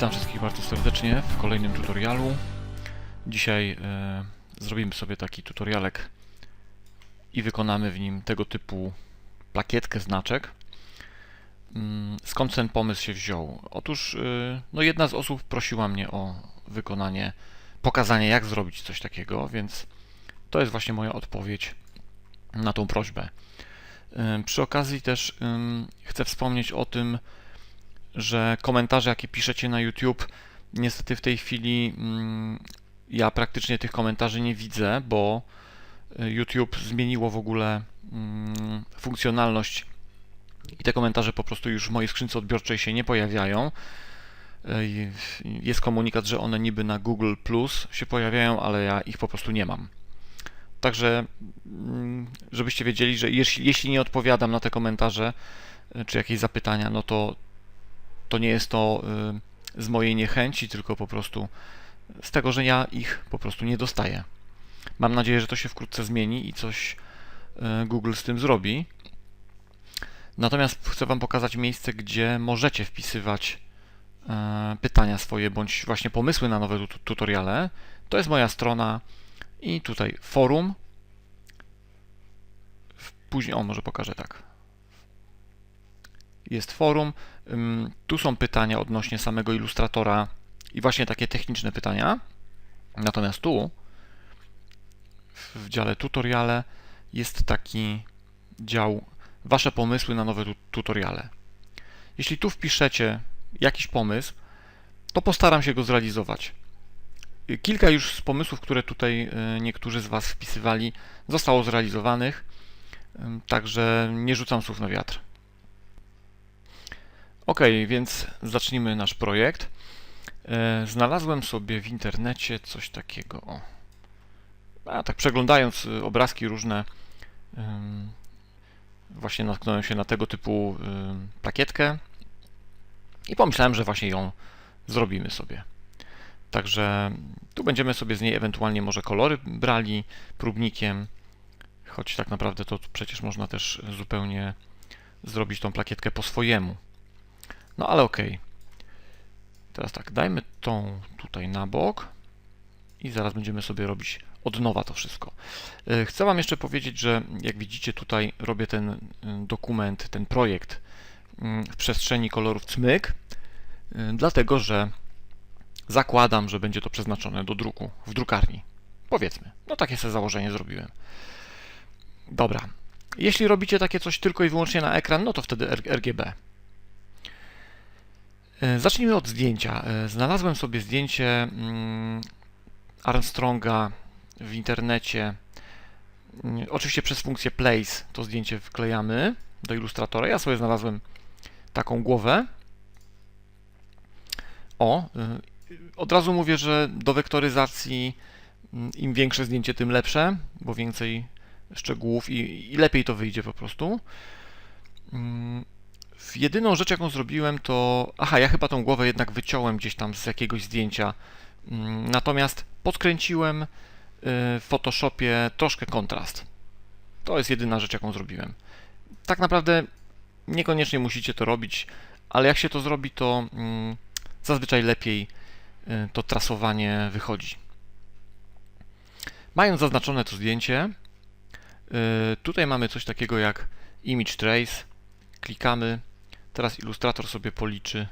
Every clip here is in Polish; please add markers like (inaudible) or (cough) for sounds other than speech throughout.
Witam wszystkich bardzo serdecznie w kolejnym tutorialu. Dzisiaj e, zrobimy sobie taki tutorialek i wykonamy w nim tego typu plakietkę znaczek. Mm, Skąd ten pomysł się wziął? Otóż e, no jedna z osób prosiła mnie o wykonanie, pokazanie jak zrobić coś takiego, więc to jest właśnie moja odpowiedź na tą prośbę. E, Przy okazji też ym, chcę wspomnieć o tym, że komentarze, jakie piszecie na YouTube, niestety w tej chwili mm, ja praktycznie tych komentarzy nie widzę, bo y, YouTube zmieniło w ogóle mm, funkcjonalność i te komentarze po prostu już w mojej skrzynce odbiorczej się nie pojawiają. Y, Jest komunikat, że one niby na Google Plus się pojawiają, ale ja ich po prostu nie mam. Także, mm, żebyście wiedzieli, że jeśli, jeśli nie odpowiadam na te komentarze y, czy jakieś zapytania, no to to nie jest to y, z mojej niechęci, tylko po prostu z tego, że ja ich po prostu nie dostaję. Mam nadzieję, że to się wkrótce zmieni i coś y, Google z tym zrobi. Natomiast chcę Wam pokazać miejsce, gdzie możecie wpisywać y, pytania swoje bądź właśnie pomysły na nowe tu- tutoriale. To jest moja strona i tutaj forum. Później, o może pokażę tak jest forum. Tu są pytania odnośnie samego ilustratora i właśnie takie techniczne pytania. Natomiast tu w dziale tutoriale jest taki dział Wasze pomysły na nowe tu- tutoriale. Jeśli tu wpiszecie jakiś pomysł, to postaram się go zrealizować. Y, Kilka już z pomysłów, które tutaj y, niektórzy z Was wpisywali, zostało zrealizowanych, także nie rzucam słów na wiatr. Ok, więc zacznijmy nasz projekt. E, Znalazłem sobie w internecie coś takiego. O. A tak przeglądając y, obrazki różne, właśnie natknąłem się na tego typu plakietkę i pomyślałem, że właśnie ją zrobimy sobie. Także tu będziemy sobie z niej ewentualnie może kolory brali próbnikiem, choć tak naprawdę to przecież można też zupełnie zrobić tą plakietkę po swojemu. No ale okej. Teraz tak, dajmy tą tutaj na bok i zaraz będziemy sobie robić od nowa to wszystko. E, Chcę Wam jeszcze powiedzieć, że jak widzicie tutaj robię ten y, dokument, ten projekt mm, w przestrzeni kolorów cmyk, y, dlatego że zakładam, że będzie to przeznaczone do druku w drukarni. Powiedzmy. No takie sobie założenie zrobiłem. Dobra. Jeśli robicie takie coś tylko i wyłącznie na ekran, no to wtedy RGB. E, Zacznijmy od zdjęcia. E, Znalazłem sobie zdjęcie mm, Armstronga w internecie. Mm, Oczywiście przez funkcję Place to zdjęcie wklejamy do ilustratora. Ja sobie znalazłem taką głowę. O, y, od razu mówię, że do wektoryzacji mm, im większe zdjęcie, tym lepsze, bo więcej szczegółów i, i lepiej to wyjdzie po prostu. Jedyną rzecz, jaką zrobiłem, to. Aha, ja chyba tą głowę jednak wyciąłem gdzieś tam z jakiegoś zdjęcia. Mm, Natomiast podkręciłem y, w Photoshopie troszkę kontrast. To jest jedyna rzecz, jaką zrobiłem. Tak naprawdę niekoniecznie musicie to robić, ale jak się to zrobi, to mm, zazwyczaj lepiej y, to trasowanie wychodzi. Mając zaznaczone to zdjęcie, y, tutaj mamy coś takiego jak Image Trace. Klikamy. Teraz ilustrator sobie policzy.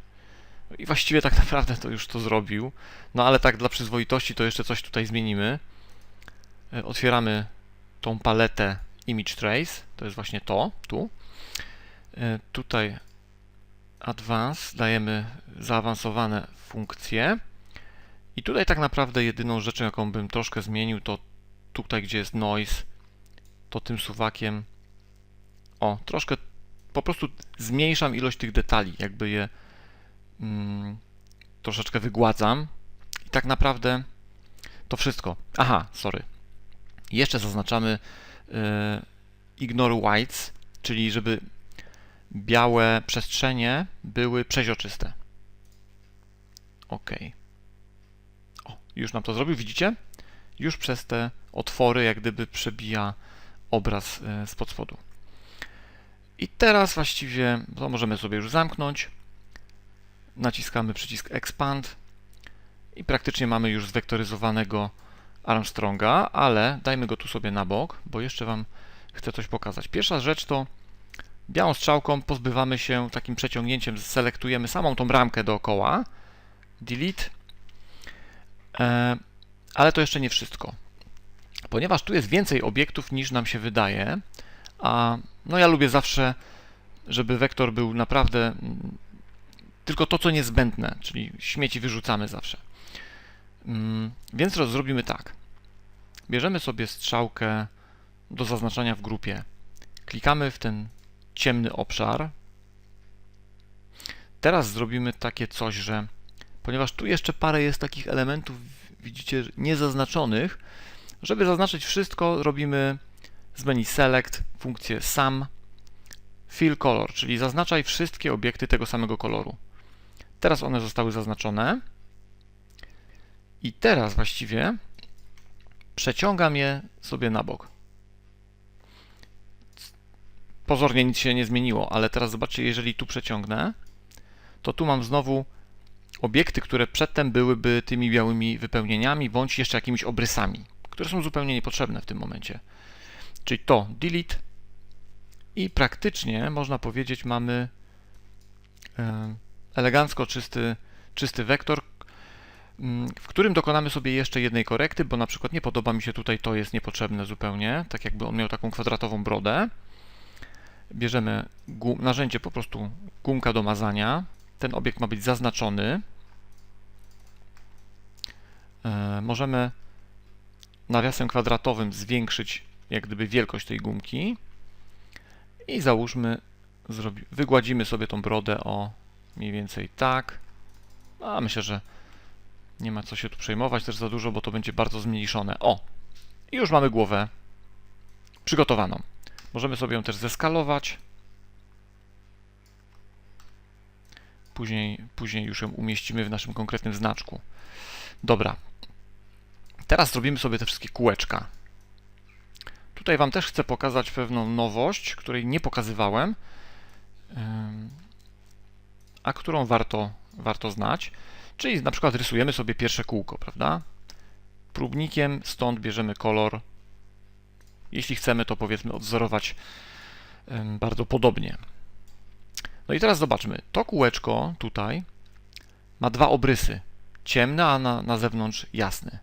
I właściwie tak (laughs) naprawdę to już to zrobił. No ale tak dla przyzwoitości to jeszcze coś tutaj zmienimy. E, Otwieramy tą paletę Image Trace. To jest właśnie to, tu. E, Tutaj Advanced dajemy zaawansowane funkcje. I tutaj tak naprawdę jedyną rzeczą, jaką bym troszkę zmienił, to tutaj, gdzie jest noise, to tym suwakiem o, troszkę po prostu zmniejszam ilość tych detali, jakby je mm, troszeczkę wygładzam. I tak naprawdę to wszystko. Aha, sorry. Jeszcze zaznaczamy y, ignore whites, czyli żeby białe przestrzenie były przeźroczyste. OK. O, już nam to zrobił, widzicie? Już przez te otwory jak gdyby przebija obraz y, spod spodu. I teraz właściwie to możemy sobie już zamknąć. naciskamy przycisk Expand i praktycznie mamy już zwektoryzowanego Armstronga, ale dajmy go tu sobie na bok, bo jeszcze Wam chcę coś pokazać. Pierwsza rzecz to białą strzałką pozbywamy się takim przeciągnięciem, selektujemy samą tą ramkę dookoła, delete, e, ale to jeszcze nie wszystko. Ponieważ tu jest więcej obiektów niż nam się wydaje, a no ja lubię zawsze, żeby wektor był naprawdę tylko to, co niezbędne, czyli śmieci wyrzucamy zawsze. Mm, więc zrobimy tak. Bierzemy sobie strzałkę do zaznaczania w grupie. Klikamy w ten ciemny obszar. Teraz zrobimy takie coś, że ponieważ tu jeszcze parę jest takich elementów, widzicie, niezaznaczonych, żeby zaznaczyć wszystko, robimy z menu Select funkcję Sum Fill Color, czyli zaznaczaj wszystkie obiekty tego samego koloru. Teraz one zostały zaznaczone. I teraz właściwie przeciągam je sobie na bok. Pozornie nic się nie zmieniło, ale teraz zobaczcie, jeżeli tu przeciągnę, to tu mam znowu obiekty, które przedtem byłyby tymi białymi wypełnieniami, bądź jeszcze jakimiś obrysami, które są zupełnie niepotrzebne w tym momencie. Czyli to delete i praktycznie można powiedzieć mamy e, elegancko czysty, czysty wektor, mm, w którym dokonamy sobie jeszcze jednej korekty, bo na przykład nie podoba mi się tutaj, to jest niepotrzebne zupełnie, tak jakby on miał taką kwadratową brodę. Bierzemy narzędzie po prostu gumka do mazania. Ten obiekt ma być zaznaczony. E, możemy nawiasem kwadratowym zwiększyć jak gdyby wielkość tej gumki i załóżmy, wygładzimy sobie tą brodę o mniej więcej tak. A myślę, że nie ma co się tu przejmować też za dużo, bo to będzie bardzo zmniejszone. O! I już mamy głowę przygotowaną. Możemy sobie ją też zeskalować. Później, później już ją umieścimy w naszym konkretnym znaczku. Dobra. Teraz zrobimy sobie te wszystkie kółeczka. Tutaj Wam też chcę pokazać pewną nowość, której nie pokazywałem a którą warto, warto znać. Czyli na przykład rysujemy sobie pierwsze kółko, prawda? Próbnikiem stąd bierzemy kolor. Jeśli chcemy, to powiedzmy odwzorować bardzo podobnie. No i teraz zobaczmy. To kółeczko tutaj ma dwa obrysy. Ciemne, a na, na zewnątrz jasny.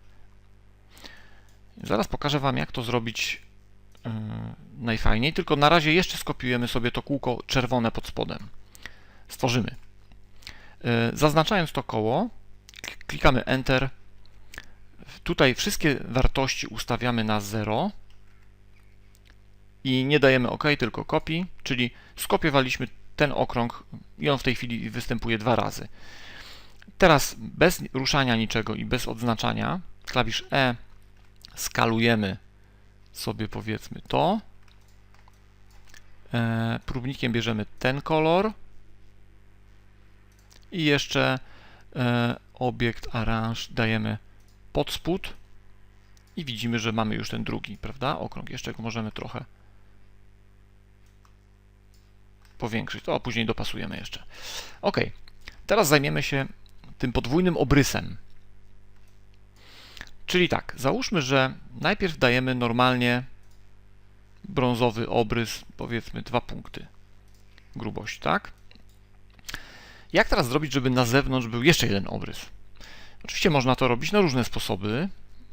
Zaraz pokażę Wam, jak to zrobić najfajniej. Tylko na razie jeszcze skopiujemy sobie to kółko czerwone pod spodem. Stworzymy. E, zaznaczając to koło, klikamy Enter. Tutaj wszystkie wartości ustawiamy na 0 i nie dajemy OK, tylko copy, czyli skopiowaliśmy ten okrąg i on w tej chwili występuje dwa razy. Teraz bez ruszania niczego i bez odznaczania, klawisz E skalujemy sobie powiedzmy to. E, próbnikiem bierzemy ten kolor i jeszcze e, obiekt arrange dajemy pod spód i widzimy, że mamy już ten drugi, prawda? Okrąg. Jeszcze go możemy trochę powiększyć. To później dopasujemy jeszcze. Ok. Teraz zajmiemy się tym podwójnym obrysem. Czyli tak, załóżmy, że najpierw dajemy normalnie brązowy obrys, powiedzmy dwa punkty grubość, tak? Jak teraz zrobić, żeby na zewnątrz był jeszcze jeden obrys? Oczywiście można to robić na różne sposoby.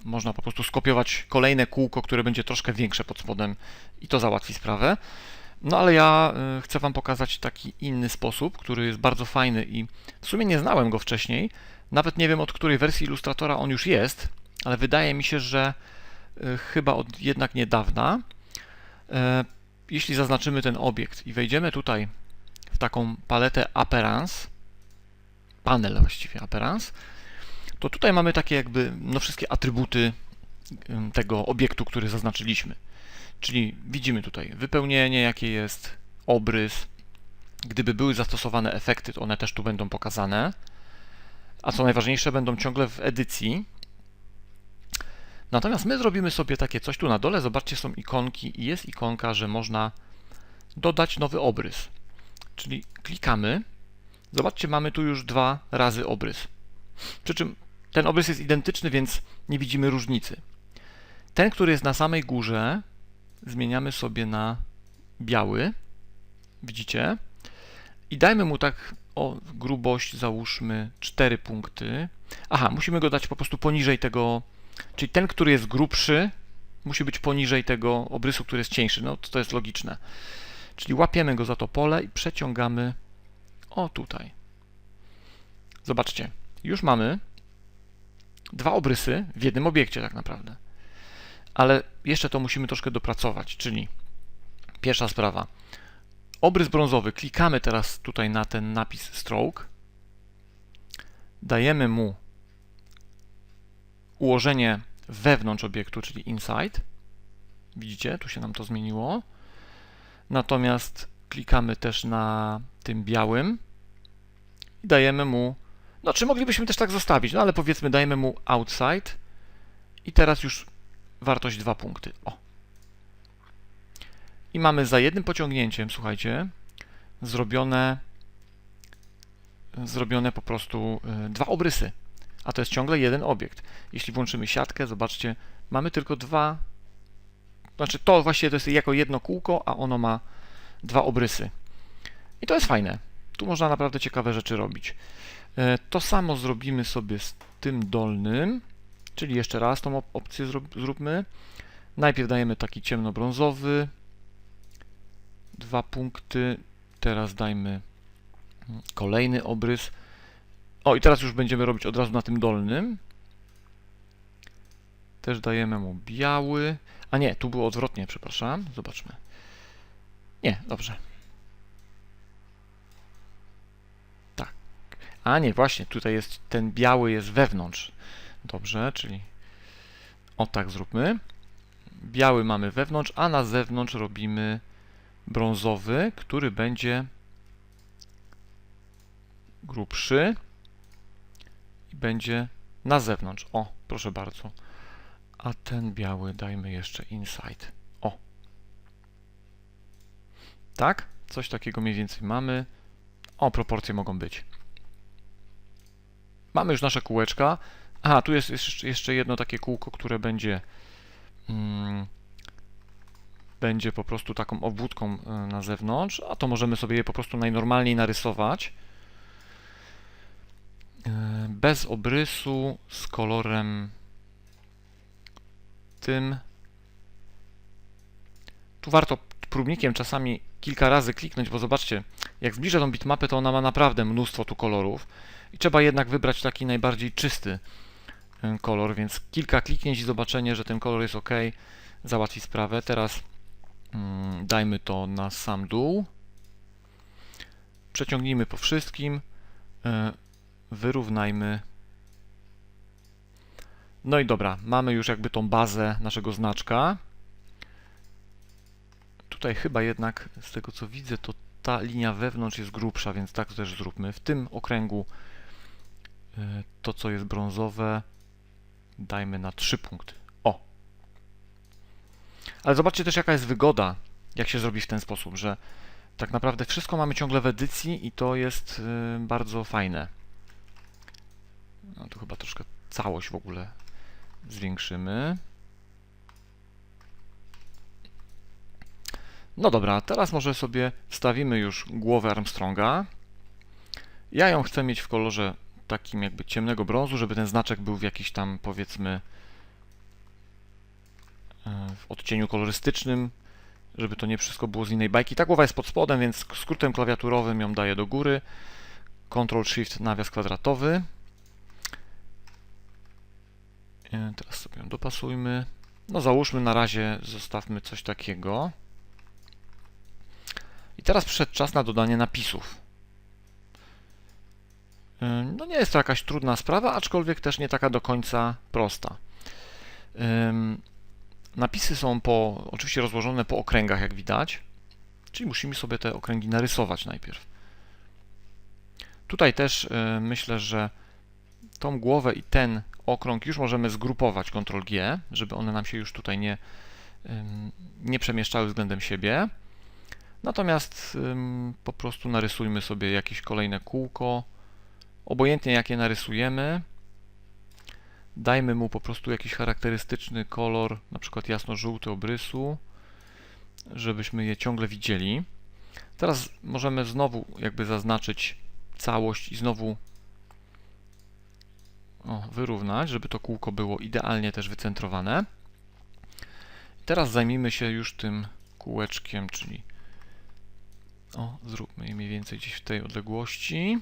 Można po prostu skopiować kolejne kółko, które będzie troszkę większe pod spodem i to załatwi sprawę. No ale ja y, chcę Wam pokazać taki inny sposób, który jest bardzo fajny i w sumie nie znałem go wcześniej. Nawet nie wiem od której wersji Illustratora on już jest, ale wydaje mi się, że y, chyba od jednak niedawna. E, jeśli zaznaczymy ten obiekt i wejdziemy tutaj w taką paletę Appearance, panel właściwie Appearance, to tutaj mamy takie jakby no wszystkie atrybuty tego obiektu, który zaznaczyliśmy. Czyli widzimy tutaj wypełnienie, jakie jest, obrys. Gdyby były zastosowane efekty, to one też tu będą pokazane. A co najważniejsze, będą ciągle w edycji. Natomiast my zrobimy sobie takie coś tu na dole. Zobaczcie, są ikonki i jest ikonka, że można dodać nowy obrys. Czyli klikamy Zobaczcie, mamy tu już dwa razy obrys. Przy czym ten obrys jest identyczny, więc nie widzimy różnicy. Ten, który jest na samej górze, zmieniamy sobie na biały. Widzicie? I dajmy mu tak o grubość, załóżmy 4 punkty. Aha, musimy go dać po prostu poniżej tego, czyli ten, który jest grubszy, musi być poniżej tego obrysu, który jest cieńszy. No to, jest logiczne. Czyli łapiemy go za to pole i przeciągamy o tutaj. Zobaczcie, już mamy dwa obrysy w jednym obiekcie tak naprawdę. Ale jeszcze to musimy troszkę dopracować, czyli pierwsza sprawa. Obrys brązowy, klikamy teraz tutaj na ten napis stroke. Dajemy mu ułożenie wewnątrz obiektu, czyli inside. Widzicie, tu się nam to zmieniło. Natomiast klikamy też na tym białym i dajemy mu, no czy moglibyśmy też tak zostawić, no ale powiedzmy dajemy mu outside i teraz już wartość 2 punkty. O. I mamy za jednym pociągnięciem, słuchajcie, zrobione zrobione po prostu y, dwa obrysy, a to jest ciągle jeden obiekt. Jeśli włączymy siatkę, zobaczcie, mamy tylko dwa, znaczy to właściwie to jest jako jedno kółko, a ono ma dwa obrysy. I to jest fajne. Tu można naprawdę ciekawe rzeczy robić. E, to samo zrobimy sobie z tym dolnym, czyli jeszcze raz tą op opcję zróbmy. Najpierw dajemy taki ciemnobrązowy, dwa punkty, teraz dajmy kolejny obrys. O, i teraz już będziemy robić od razu na tym dolnym. Też dajemy mu biały. A nie, tu było odwrotnie, przepraszam. Zobaczmy. Nie, dobrze. Tak. A nie, właśnie, tutaj jest ten biały jest wewnątrz. Dobrze, czyli o tak zróbmy. Biały mamy wewnątrz, a na zewnątrz robimy brązowy, który będzie grubszy będzie na zewnątrz. O, proszę bardzo. A ten biały dajmy jeszcze inside. O. Tak? Coś takiego mniej więcej mamy. O, proporcje mogą być. Mamy już nasze kółeczka. Aha, tu jest jeszcze jedno takie kółko, które będzie mm, będzie po prostu taką obwódką e, na zewnątrz, a to możemy sobie je po prostu najnormalniej narysować bez obrysu z kolorem tym. Tu warto próbnikiem czasami kilka razy kliknąć, bo zobaczcie, jak zbliżę tą bitmapę, to ona ma naprawdę mnóstwo tu kolorów i trzeba jednak wybrać taki najbardziej czysty e, kolor, więc kilka kliknięć i zobaczenie, że ten kolor jest ok, załatwi sprawę. Teraz mm, dajmy to na sam dół, przeciągnijmy po wszystkim, e, wyrównajmy. No i dobra, mamy już jakby tą bazę naszego znaczka. Tutaj chyba jednak, z tego co widzę, to ta linia wewnątrz jest grubsza, więc tak też zróbmy. W tym okręgu e, to, co jest brązowe, dajmy na 3 punkty. O! Ale zobaczcie też, jaka jest wygoda, jak się zrobi w ten sposób, że tak naprawdę wszystko mamy ciągle w edycji i to jest e, bardzo fajne. No tu chyba troszkę całość w ogóle zwiększymy. No dobra, teraz może sobie wstawimy już głowę Armstronga. Ja ją chcę mieć w kolorze takim jakby ciemnego brązu, żeby ten znaczek był w jakiś tam powiedzmy e, w odcieniu kolorystycznym, żeby to nie wszystko było z innej bajki. Ta głowa jest pod spodem, więc skrótem klawiaturowym ją daję do góry. Ctrl Shift nawias kwadratowy. E, teraz sobie ją dopasujmy. No załóżmy na razie, zostawmy coś takiego. I teraz przyszedł czas na dodanie napisów. No nie jest to jakaś trudna sprawa, aczkolwiek też nie taka do końca prosta. Napisy są po, oczywiście rozłożone po okręgach, jak widać, czyli musimy sobie te okręgi narysować najpierw. Tutaj też myślę, że tą głowę i ten okrąg już możemy zgrupować Ctrl-G, żeby one nam się już tutaj nie, nie przemieszczały względem siebie. Natomiast po prostu narysujmy sobie jakieś kolejne kółko. Obojętnie jakie narysujemy, dajmy mu po prostu jakiś charakterystyczny kolor, na przykład jasno-żółty obrysu, żebyśmy je ciągle widzieli. Teraz możemy znowu jakby zaznaczyć całość i znowu o, wyrównać, żeby to kółko było idealnie też wycentrowane. Teraz zajmijmy się już tym kółeczkiem, czyli o, zróbmy je mniej więcej gdzieś w tej odległości.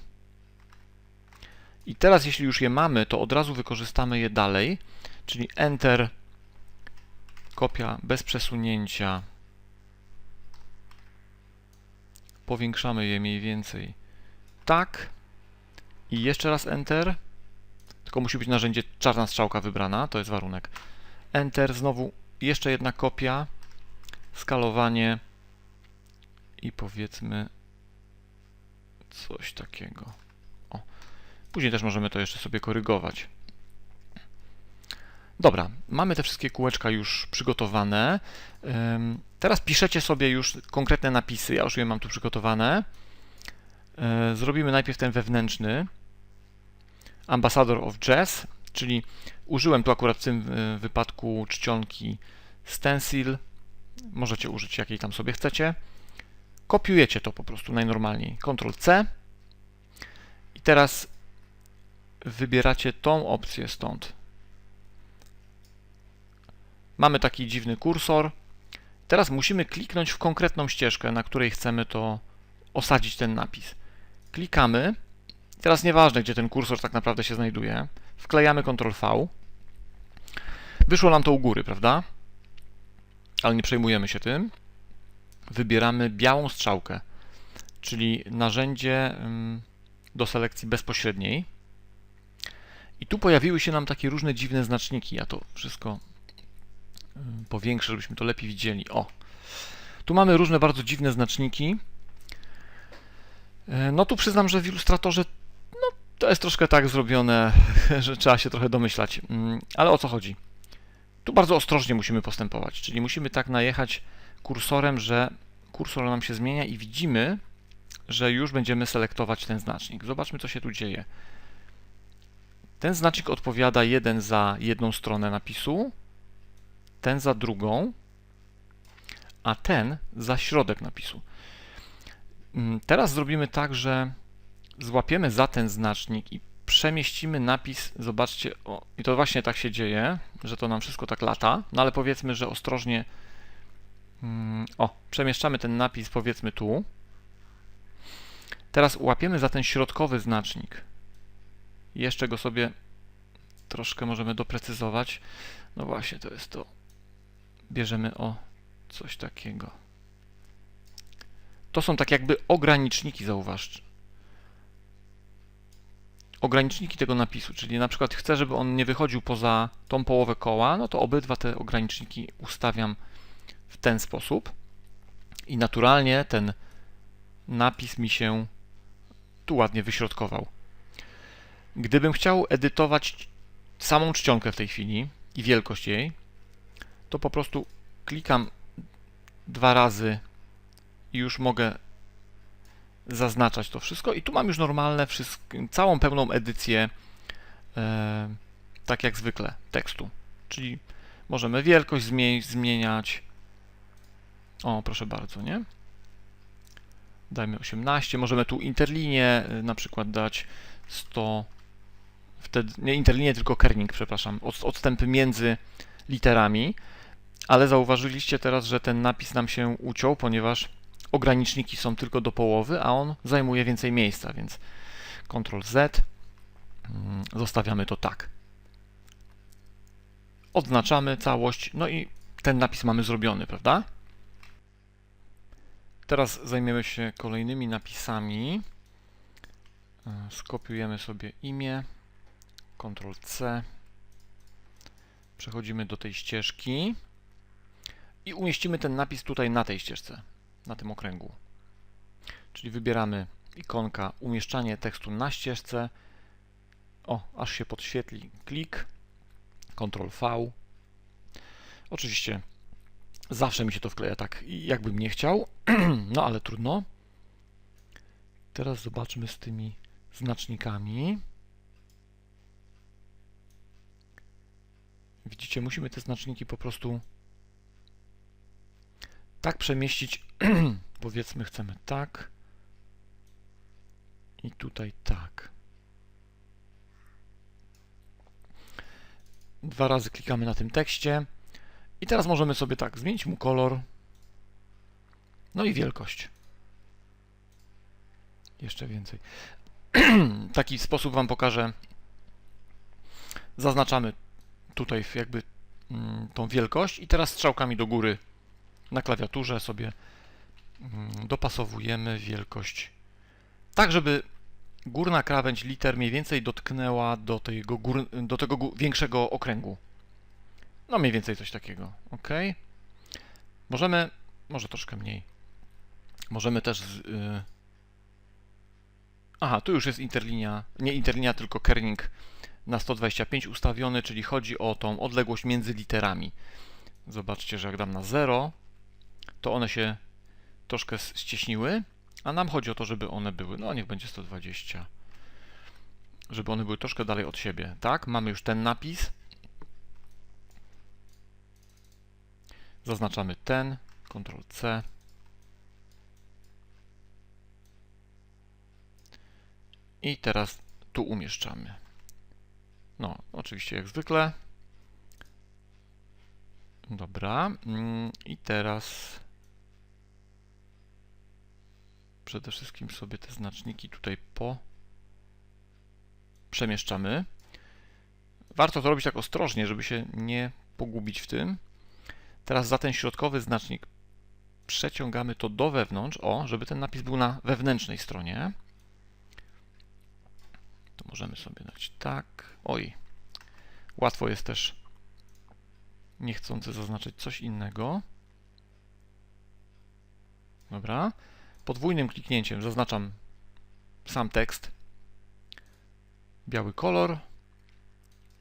I teraz, jeśli już je mamy, to od razu wykorzystamy je dalej, czyli Enter, kopia bez przesunięcia. Powiększamy je mniej więcej tak. I jeszcze raz Enter. Tylko musi być narzędzie czarna strzałka wybrana, to jest warunek. Enter, znowu jeszcze jedna kopia, skalowanie i powiedzmy coś takiego. O. Później też możemy to jeszcze sobie korygować. Dobra, mamy te wszystkie kółeczka już przygotowane. Teraz piszecie sobie już konkretne napisy. Ja już je mam tu przygotowane. Yy, Zrobimy najpierw ten wewnętrzny. Ambassador of Jazz, czyli użyłem tu akurat w tym y, wypadku czcionki stencil. Możecie użyć jakiej tam sobie chcecie. Kopiujecie to po prostu najnormalniej. Ctrl C. I teraz wybieracie tą opcję stąd. Mamy taki dziwny kursor. Teraz musimy kliknąć w konkretną ścieżkę, na której chcemy to osadzić ten napis. Klikamy. Teraz nieważne, gdzie ten kursor tak naprawdę się znajduje. Wklejamy Ctrl V. Wyszło nam to u góry, prawda? Ale nie przejmujemy się tym. Wybieramy białą strzałkę, czyli narzędzie do selekcji bezpośredniej. I tu pojawiły się nam takie różne dziwne znaczniki. Ja to wszystko powiększę, żebyśmy to lepiej widzieli. O! Tu mamy różne bardzo dziwne znaczniki. E, No tu przyznam, że w Illustratorze to jest troszkę tak zrobione, (laughs) że trzeba się trochę domyślać. Mm, Ale o co chodzi? Tu bardzo ostrożnie musimy postępować, czyli musimy tak najechać kursorem, że kursor nam się zmienia i widzimy, że już będziemy selektować ten znacznik. Zobaczmy, co się tu dzieje. Ten znacznik odpowiada jeden za jedną stronę napisu, ten za drugą, a ten za środek napisu. Mm, Teraz zrobimy tak, że złapiemy za ten znacznik i przemieścimy napis. Zobaczcie, o, i to właśnie tak się dzieje, że to nam wszystko tak lata, no ale powiedzmy, że ostrożnie. mm, O, przemieszczamy ten napis, powiedzmy tu. Teraz łapiemy za ten środkowy znacznik. Jeszcze go sobie troszkę możemy doprecyzować. No właśnie, to jest to. Bierzemy o coś takiego. To są tak jakby ograniczniki, zauważcie. Ograniczniki tego napisu, czyli na przykład chcę, żeby on nie wychodził poza tą połowę koła, no to obydwa te ograniczniki ustawiam w ten sposób i naturalnie ten napis mi się tu ładnie wyśrodkował. Gdybym chciał edytować samą czcionkę w tej chwili i wielkość jej, to po prostu klikam dwa razy i już mogę zaznaczać to wszystko. I tu mam już normalne, całą pełną edycję, e, tak jak zwykle, tekstu. Czyli możemy wielkość zmie- zmieniać. O, proszę bardzo, nie? Dajmy 18. Możemy tu interlinię y, na przykład dać 100. Wtedy, nie interlinię, tylko kerning, przepraszam. Od, odstępy między literami. Ale zauważyliście teraz, że ten napis nam się uciął, ponieważ ograniczniki są tylko do połowy, a on zajmuje więcej miejsca, więc Ctrl Z. mm, Zostawiamy to tak. Odznaczamy całość, no i ten napis mamy zrobiony, prawda? Teraz zajmiemy się kolejnymi napisami. E, Skopiujemy sobie imię. Ctrl C. Przechodzimy do tej ścieżki i umieścimy ten napis tutaj na tej ścieżce, na tym okręgu. Czyli wybieramy ikonka umieszczanie tekstu na ścieżce. O, aż się podświetli klik. Ctrl V. Oczywiście Zawsze mi się to wkleja tak, jakbym nie chciał, (clears throat) no ale trudno. Teraz zobaczmy z tymi znacznikami. Widzicie, musimy te znaczniki po prostu tak przemieścić. (clears throat) Powiedzmy, chcemy tak. I tutaj tak. Dwa razy klikamy na tym tekście. I teraz możemy sobie tak zmienić mu kolor. No i wielkość. Jeszcze więcej. (clears throat) Taki sposób Wam pokażę. Zaznaczamy tutaj jakby mm, tą wielkość i teraz strzałkami do góry na klawiaturze sobie mm, dopasowujemy wielkość tak, żeby górna krawędź liter mniej więcej dotknęła do tego, gór, do tego większego okręgu. No mniej więcej coś takiego, ok. Możemy, może troszkę mniej. Możemy też z, yy... Aha, tu już jest interlinia, nie interlinia, tylko kerning na 125 ustawiony, czyli chodzi o tą odległość między literami. Zobaczcie, że jak dam na 0, to one się troszkę ścieśniły, a nam chodzi o to, żeby one były, no niech będzie 120, żeby one były troszkę dalej od siebie, tak? Mamy już ten napis. Zaznaczamy ten, Ctrl C. I teraz tu umieszczamy. No, oczywiście jak zwykle. Dobra. Mm, I teraz przede wszystkim sobie te znaczniki tutaj po przemieszczamy. Warto to robić tak ostrożnie, żeby się nie pogubić w tym. Teraz za ten środkowy znacznik przeciągamy to do wewnątrz, o, żeby ten napis był na wewnętrznej stronie. To możemy sobie dać tak. Oj, łatwo jest też niechcący zaznaczyć coś innego. Dobra. Podwójnym kliknięciem zaznaczam sam tekst. Biały kolor.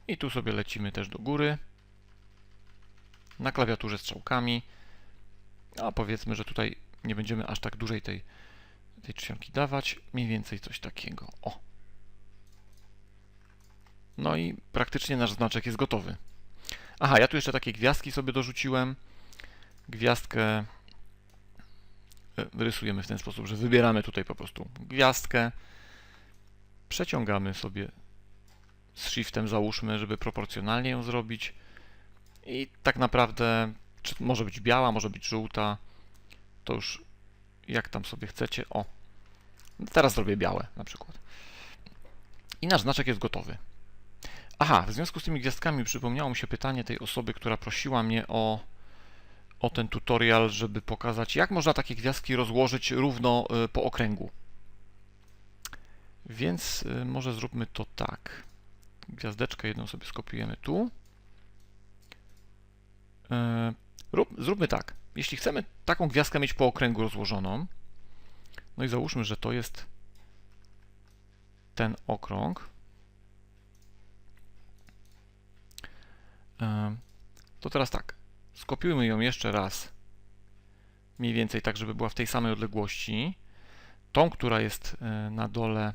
I tu sobie lecimy też do góry. Na klawiaturze strzałkami. A powiedzmy, że tutaj nie będziemy aż tak dużej tej, tej czcionki dawać. Mniej więcej coś takiego. O. No i praktycznie nasz znaczek jest gotowy. Aha, ja tu jeszcze takie gwiazdki sobie dorzuciłem. Gwiazdkę rysujemy w ten sposób, że wybieramy tutaj po prostu gwiazdkę, przeciągamy sobie z shiftem, załóżmy, żeby proporcjonalnie ją zrobić i tak naprawdę może być biała, może być żółta, to już jak tam sobie chcecie. O, teraz zrobię białe na przykład. I nasz znaczek jest gotowy. Aha, w związku z tymi gwiazdkami przypomniało mi się pytanie tej osoby, która prosiła mnie o, o ten tutorial, żeby pokazać, jak można takie gwiazdki rozłożyć równo y, po okręgu. Więc y, może zróbmy to tak. Gwiazdeczkę jedną sobie skopiujemy tu. Y, zróbmy tak. Jeśli chcemy taką gwiazdkę mieć po okręgu rozłożoną, no i załóżmy, że to jest ten okrąg, To teraz tak, skopiujmy ją jeszcze raz, mniej więcej tak, żeby była w tej samej odległości. Tą, która jest e, na dole,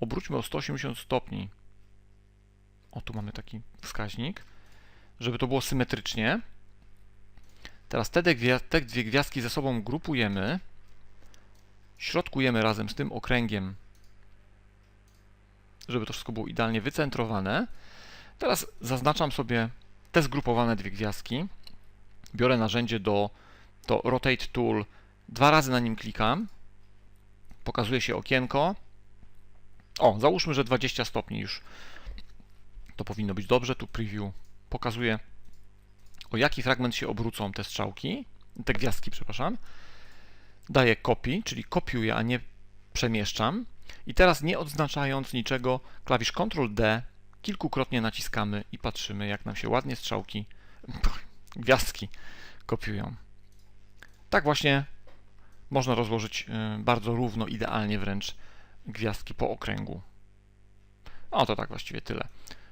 obróćmy o 180 stopni. O, tu mamy taki wskaźnik, żeby to było symetrycznie. Teraz te, te dwie gwiazdki ze sobą grupujemy, środkujemy razem z tym okręgiem, żeby to wszystko było idealnie wycentrowane. Teraz zaznaczam sobie te zgrupowane dwie gwiazdki. Biorę narzędzie do, do Rotate Tool, dwa razy na nim klikam, pokazuje się okienko. O, załóżmy, że 20 stopni już to powinno być dobrze. Tu preview pokazuje, o jaki fragment się obrócą te strzałki, te gwiazdki, przepraszam. Daję copy, czyli kopiuję, a nie przemieszczam. I teraz nie odznaczając niczego, klawisz Ctrl D kilkukrotnie naciskamy i patrzymy, jak nam się ładnie strzałki, (laughs) gwiazdki kopiują. Tak właśnie można rozłożyć y, bardzo równo, idealnie wręcz gwiazdki po okręgu. O, to tak właściwie tyle.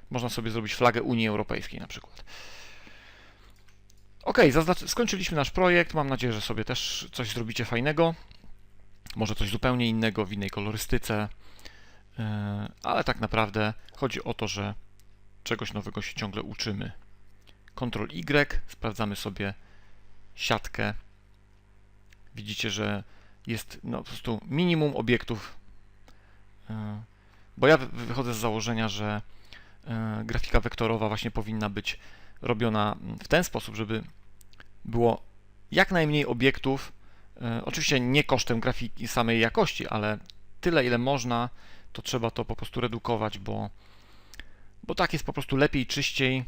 Można sobie zrobić flagę Unii Europejskiej na przykład. Ok, skończyliśmy nasz projekt. Mam nadzieję, że sobie też coś zrobicie fajnego. Może coś zupełnie innego w innej kolorystyce. Yy, Ale tak naprawdę chodzi o to, że czegoś nowego się ciągle uczymy. Ctrl Y, sprawdzamy sobie siatkę. Widzicie, że jest no, po prostu minimum obiektów. Yy, Bo ja wy- wychodzę z założenia, że yy, grafika wektorowa właśnie powinna być robiona w ten sposób, żeby było jak najmniej obiektów. yy, Oczywiście nie kosztem grafiki samej jakości, ale tyle ile można, to trzeba to po prostu redukować, bo, bo tak jest po prostu lepiej, czyściej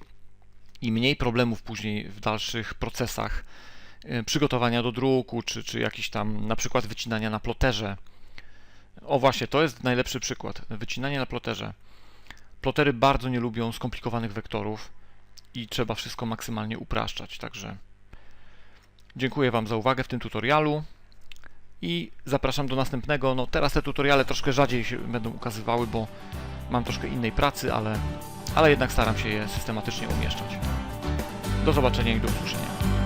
i mniej problemów później w dalszych procesach yy, przygotowania do druku, czy, czy jakiś tam na przykład wycinania na ploterze. O właśnie, to jest najlepszy przykład. Wycinanie na ploterze. Plotery bardzo nie lubią skomplikowanych wektorów i trzeba wszystko maksymalnie upraszczać, także dziękuję Wam za uwagę w tym tutorialu i zapraszam do następnego. No teraz te tutoriale troszkę rzadziej się będą ukazywały, bo mam troszkę innej pracy, ale, ale jednak staram się je systematycznie umieszczać. Do zobaczenia i do usłyszenia.